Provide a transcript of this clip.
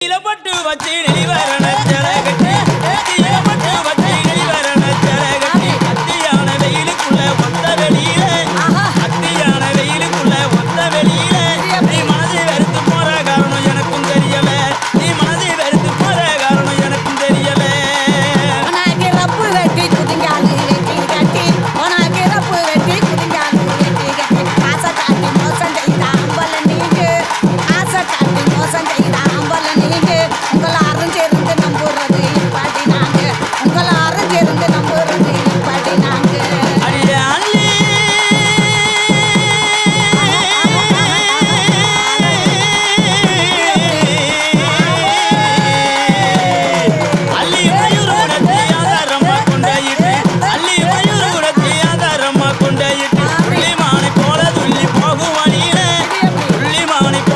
இளப்பட்டு வச்சு நெளிவரண ஜலகட்டி இளப்பட்டு வச்சு நெளிவரண ஜலகட்டி அத்தியான வெயிலுக்குள்ள ஒத்த வெளியில அத்தியான வெயிலுக்குள்ள ஒத்த வெளியில. நீ மாதிரி வெறுத்து போற காரணம் எனக்கும் தெரியல நீ மாதிரி வெறுத்து போற காரணம் எனக்கும் தெரியல உனக்கு ரப்பு வெட்டி குதிங்காது வெட்டி கட்டி. உனக்கு ரப்பு வெட்டி குதிங்காது வெட்டி கட்டி. ஆசை காட்டி மோசம் செய்த அம்பல நீங்க. ஆசை காட்டி மோசம் செய்த down. It